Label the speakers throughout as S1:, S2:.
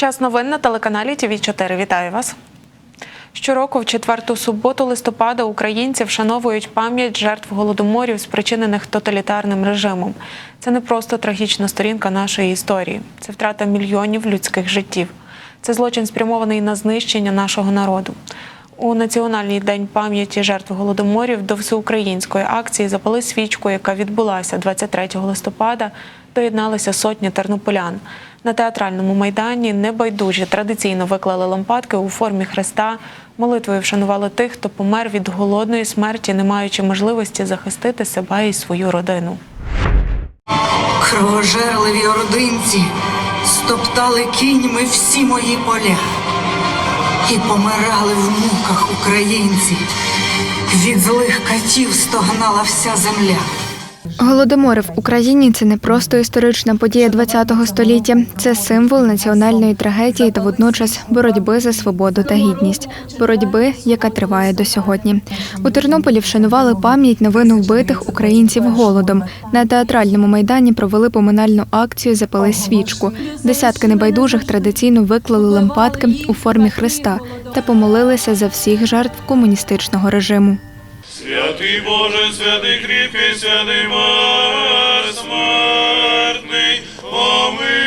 S1: Час новин на телеканалі ТВ 4 Вітаю вас. Щороку в четверту суботу листопада українці вшановують пам'ять жертв голодоморів, спричинених тоталітарним режимом. Це не просто трагічна сторінка нашої історії, це втрата мільйонів людських життів. Це злочин спрямований на знищення нашого народу. У Національний день пам'яті жертв голодоморів до всеукраїнської акції запали свічку, яка відбулася 23 листопада. Доєдналися сотні тернополян. На театральному майдані небайдужі традиційно виклали лампадки у формі хреста. Молитвою вшанували тих, хто помер від голодної смерті, не маючи можливості захистити себе і свою родину.
S2: Кровожерливі ординці стоптали кіньми всі мої поля і помирали в муках українці. Від злих катів стогнала вся земля.
S3: Голодомори в Україні це не просто історична подія ХХ століття, це символ національної трагедії та водночас боротьби за свободу та гідність, боротьби, яка триває до сьогодні. У Тернополі вшанували пам'ять новину вбитих українців голодом. На театральному майдані провели поминальну акцію Запали свічку. Десятки небайдужих традиційно виклали лампадки у формі хреста та помолилися за всіх жертв комуністичного режиму.
S4: Святий Боже, святий кріпкий, святий смертний, помилуй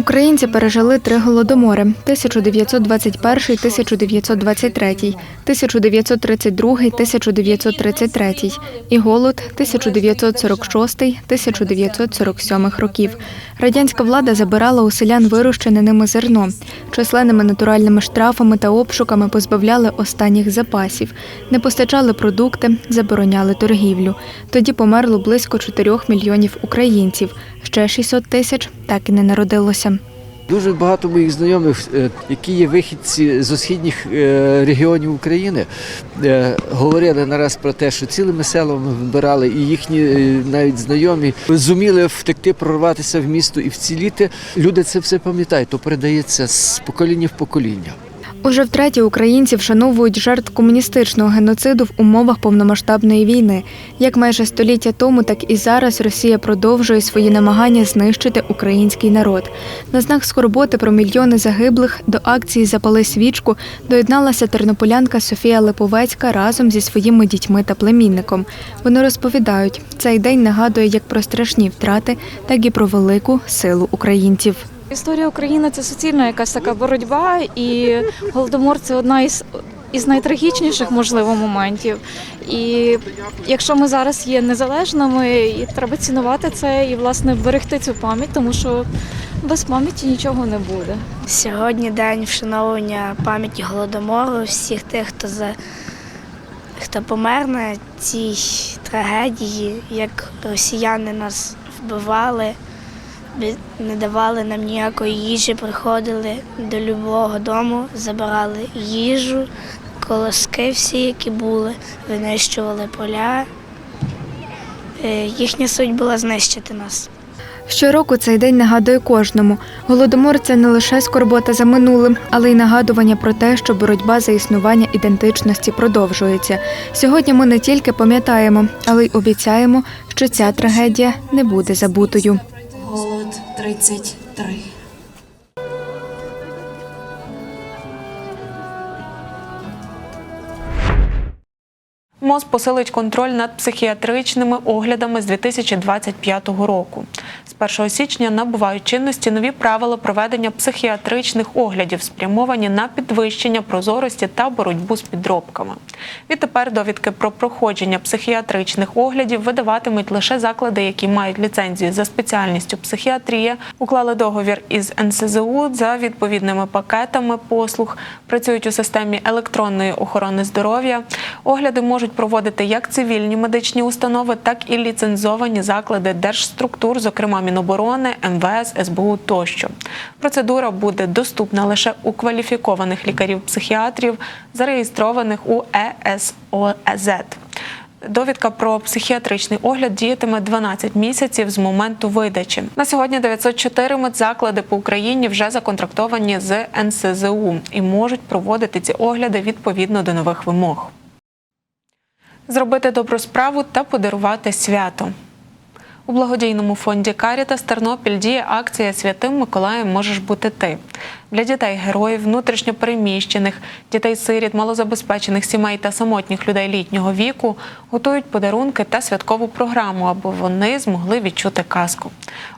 S3: Українці пережили три голодомори: 1921-1923, 1932-1933 і голод 1946-1947 років. Радянська влада забирала у селян вирощене ними зерно, численними натуральними штрафами та обшуками позбавляли останніх запасів, не постачали продукти, забороняли торгівлю. Тоді померло близько 4 мільйонів українців. Ще 600 тисяч так і не народилося.
S5: Дуже багато моїх знайомих, е, які є вихідці з східних е, регіонів України, е, говорили нараз про те, що цілими селами вибирали, і їхні навіть знайомі зуміли втекти, прорватися в місто і вціліти. Люди це все пам'ятають, то передається з покоління в покоління.
S3: Уже втретє українці вшановують жертв комуністичного геноциду в умовах повномасштабної війни. Як майже століття тому, так і зараз Росія продовжує свої намагання знищити український народ. На знак скорботи про мільйони загиблих до акції Запали свічку доєдналася тернополянка Софія Липовецька разом зі своїми дітьми та племінником. Вони розповідають, цей день нагадує як про страшні втрати, так і про велику силу українців.
S6: Історія України це суцільна якась така боротьба, і голодомор це одна із. Із найтрагічніших можливо моментів, і якщо ми зараз є незалежними, і треба цінувати це і власне берегти цю пам'ять, тому що без пам'яті нічого не буде.
S7: Сьогодні день вшановування пам'яті голодомору, всіх тих, хто за хто помер на цій трагедії, як росіяни нас вбивали, не давали нам ніякої їжі, приходили до любого дому, забирали їжу, колоски всі, які були, винищували поля. Е, Їхня суть була знищити нас.
S3: Щороку цей день нагадує кожному. Голодомор це не лише скорбота за минулим, але й нагадування про те, що боротьба за існування ідентичності продовжується. Сьогодні ми не тільки пам'ятаємо, але й обіцяємо, що ця трагедія не буде забутою.
S2: Голод 33.
S1: МОЗ посилить контроль над психіатричними оглядами з 2025 року. З 1 січня набувають чинності нові правила проведення психіатричних оглядів, спрямовані на підвищення прозорості та боротьбу з підробками. Відтепер довідки про проходження психіатричних оглядів видаватимуть лише заклади, які мають ліцензію за спеціальністю психіатрія, уклали договір із НСЗУ за відповідними пакетами послуг, працюють у системі електронної охорони здоров'я. Огляди можуть проводити як цивільні медичні установи, так і ліцензовані заклади держструктур, зокрема Міноборони, МВС, СБУ тощо. Процедура буде доступна лише у кваліфікованих лікарів-психіатрів, зареєстрованих у ЕСОЗ. Довідка про психіатричний огляд діятиме 12 місяців з моменту видачі. На сьогодні 904 медзаклади по Україні вже законтрактовані з НСЗУ і можуть проводити ці огляди відповідно до нових вимог. Зробити добру справу та подарувати свято. У благодійному фонді Карітас Тернопіль діє акція Святим Миколаєм можеш бути ти для дітей героїв, внутрішньопереміщених, дітей-сиріт, малозабезпечених сімей та самотніх людей літнього віку готують подарунки та святкову програму, аби вони змогли відчути казку.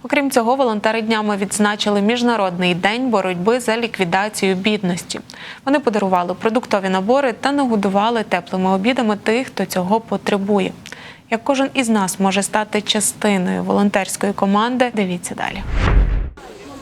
S1: Окрім цього, волонтери днями відзначили міжнародний день боротьби за ліквідацію бідності. Вони подарували продуктові набори та нагодували теплими обідами тих, хто цього потребує. Як кожен із нас може стати частиною волонтерської команди, дивіться далі.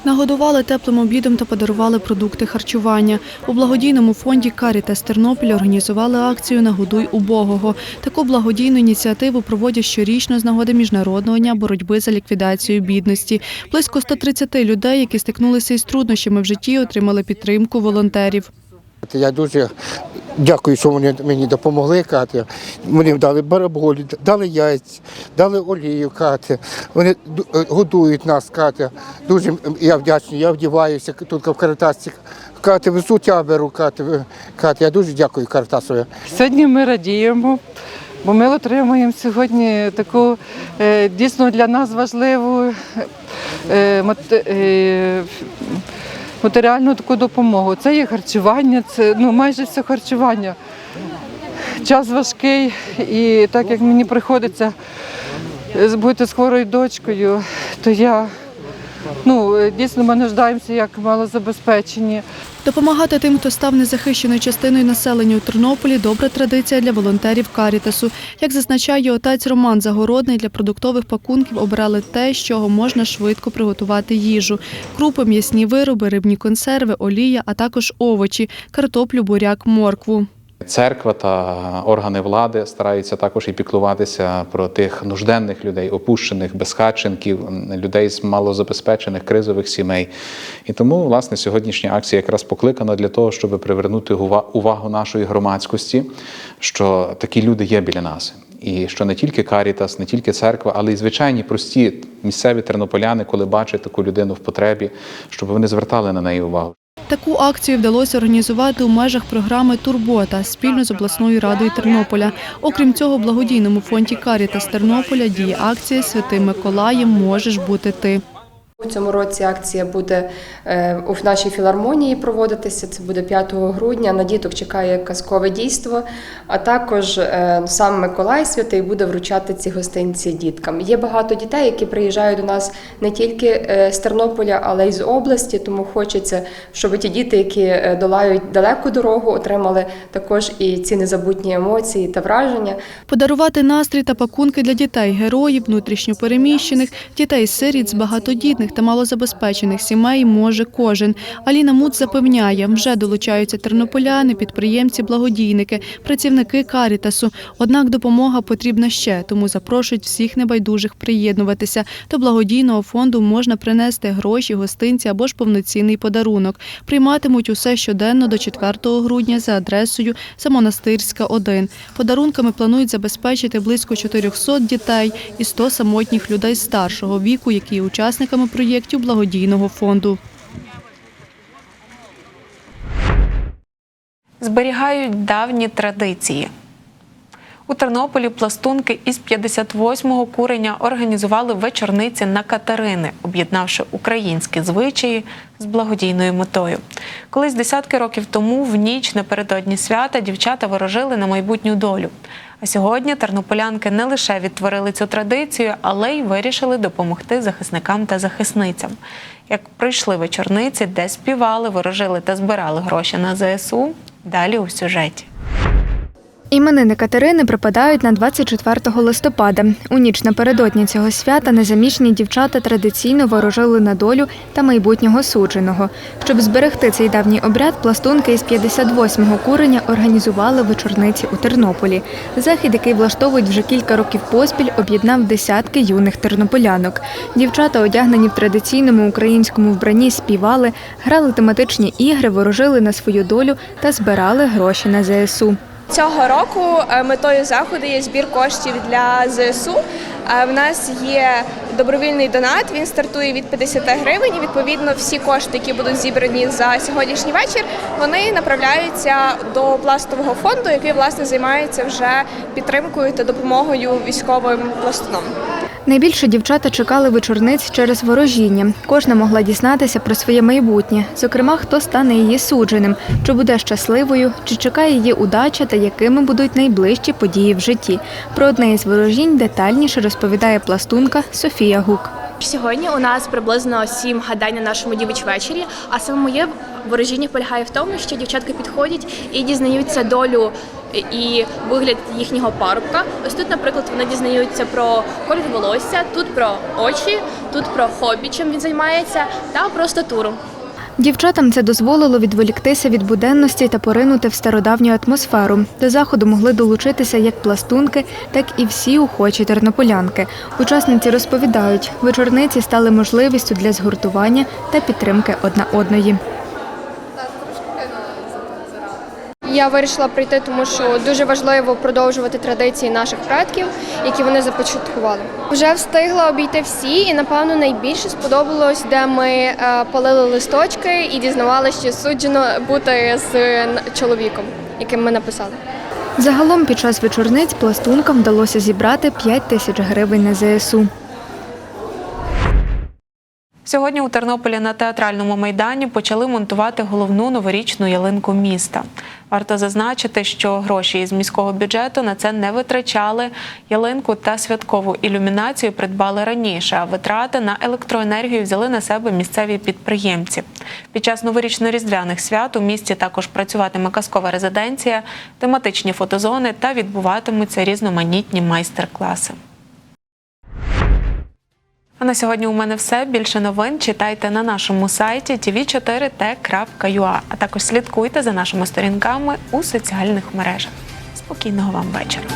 S8: Нагодували теплим обідом та подарували продукти харчування. У благодійному фонді Карітас Тернопіль організували акцію Нагодуй убогого. Таку благодійну ініціативу проводять щорічно з нагоди міжнародного дня боротьби за ліквідацію бідності. Близько 130 людей, які стикнулися із труднощами в житті, отримали підтримку волонтерів.
S9: Я дуже дякую, що вони мені допомогли кати. Вони дали бараболі, дали яйця, дали олію кати. Вони е, годують нас кати. Дуже я вдячний. Я вдіваюся тут в Каритасі. Кати, взуття беру кати. Кати. Я дуже дякую Каритасові.
S10: Сьогодні ми радіємо, бо ми отримуємо сьогодні таку е, дійсно для нас важливу е, матеріальну таку допомогу. Це є харчування, це ну, майже все харчування. Час важкий, і так як мені приходиться е, бути з хворою дочкою, то я ну, е, дійсно ми нуждаємося як малозабезпечені.
S8: Допомагати тим, хто став незахищеною частиною населення у Тернополі, добра традиція для волонтерів Карітасу. Як зазначає отець Роман Загородний, для продуктових пакунків обирали те, з чого можна швидко приготувати їжу: крупи, м'ясні вироби, рибні консерви, олія, а також овочі, картоплю, буряк, моркву.
S11: Церква та органи влади стараються також і піклуватися про тих нужденних людей, опущених, безхатченків, людей з малозабезпечених кризових сімей. І тому, власне, сьогоднішня акція якраз покликана для того, щоб привернути ува- увагу нашої громадськості, що такі люди є біля нас. І що не тільки Карітас, не тільки церква, але й звичайні прості місцеві тернополяни, коли бачать таку людину в потребі, щоб вони звертали на неї увагу.
S8: Таку акцію вдалося організувати у межах програми Турбота спільно з обласною радою Тернополя. Окрім цього, в благодійному фонді Карітас Тернополя діє акція Святим Миколаєм можеш бути ти.
S12: У цьому році акція буде е, у нашій філармонії проводитися. Це буде 5 грудня. На діток чекає казкове дійство. А також е, сам Миколай Святий буде вручати ці гостинці діткам. Є багато дітей, які приїжджають до нас не тільки е, з Тернополя, але й з області. Тому хочеться, щоб ті діти, які долають далеку дорогу, отримали також і ці незабутні емоції та враження.
S8: Подарувати настрій та пакунки для дітей, героїв, внутрішньопереміщених, дітей-сиріт з багатодітних та малозабезпечених сімей може кожен. Аліна Муц запевняє, вже долучаються тернополяни, підприємці, благодійники, працівники Карітасу. Однак допомога потрібна ще, тому запрошують всіх небайдужих приєднуватися. До благодійного фонду можна принести гроші, гостинці або ж повноцінний подарунок. Прийматимуть усе щоденно до 4 грудня за адресою Самонастирська 1. Подарунками планують забезпечити близько 400 дітей і 100 самотніх людей старшого віку, які учасниками проєктів благодійного фонду.
S1: Зберігають давні традиції. У Тернополі пластунки із 58-го куреня організували вечорниці на Катерини, об'єднавши українські звичаї з благодійною метою. Колись десятки років тому, в ніч напередодні свята, дівчата ворожили на майбутню долю. А сьогодні тернополянки не лише відтворили цю традицію, але й вирішили допомогти захисникам та захисницям. Як прийшли вечорниці, де співали, ворожили та збирали гроші на ЗСУ, далі у сюжеті.
S3: Іменини Катерини припадають на 24 листопада. У ніч напередодні цього свята незаміжні дівчата традиційно ворожили на долю та майбутнього судженого. Щоб зберегти цей давній обряд, пластунки із 58-го куреня організували вечорниці у Тернополі. Захід, який влаштовують вже кілька років поспіль, об'єднав десятки юних тернополянок. Дівчата, одягнені в традиційному українському вбранні, співали, грали тематичні ігри, ворожили на свою долю та збирали гроші на ЗСУ.
S13: Цього року е, метою заходу є збір коштів для ЗСУ. Е, В нас є добровільний донат. Він стартує від 50 гривень. Відповідно, всі кошти, які будуть зібрані за сьогоднішній вечір, вони направляються до пластового фонду, який власне займається вже підтримкою та допомогою військовим пластунам.
S3: Найбільше дівчата чекали вечорниць через ворожіння. Кожна могла дізнатися про своє майбутнє, зокрема, хто стане її судженим, чи буде щасливою, чи чекає її удача та якими будуть найближчі події в житті. Про одне із ворожінь детальніше розповідає пластунка Софія Гук.
S14: Сьогодні у нас приблизно сім гадань на нашому дівич вечорі. А саме моє ворожіння полягає в тому, що дівчатка підходять і дізнаються долю і вигляд їхнього парубка. Ось тут, наприклад, вони дізнаються про колір волосся, тут про очі, тут про хобі, чим він займається, та про статуру.
S3: Дівчатам це дозволило відволіктися від буденності та поринути в стародавню атмосферу. До заходу могли долучитися як пластунки, так і всі охочі тернополянки. Учасниці розповідають, вечорниці стали можливістю для згуртування та підтримки одна одної.
S15: Я вирішила прийти, тому що дуже важливо продовжувати традиції наших предків, які вони започаткували. Вже встигла обійти всі, і напевно найбільше сподобалось, де ми е, палили листочки і дізнавалися, що суджено бути з чоловіком, яким ми написали.
S3: Загалом під час вечорниць пластункам вдалося зібрати 5 тисяч гривень на ЗСУ.
S1: Сьогодні у Тернополі на театральному майдані почали монтувати головну новорічну ялинку міста. Варто зазначити, що гроші із міського бюджету на це не витрачали. Ялинку та святкову ілюмінацію придбали раніше, а витрати на електроенергію взяли на себе місцеві підприємці. Під час новорічно-різдвяних свят у місті також працюватиме казкова резиденція, тематичні фотозони та відбуватимуться різноманітні майстер-класи. А на сьогодні у мене все. Більше новин читайте на нашому сайті tv4t.ua, а також слідкуйте за нашими сторінками у соціальних мережах. Спокійного вам вечора.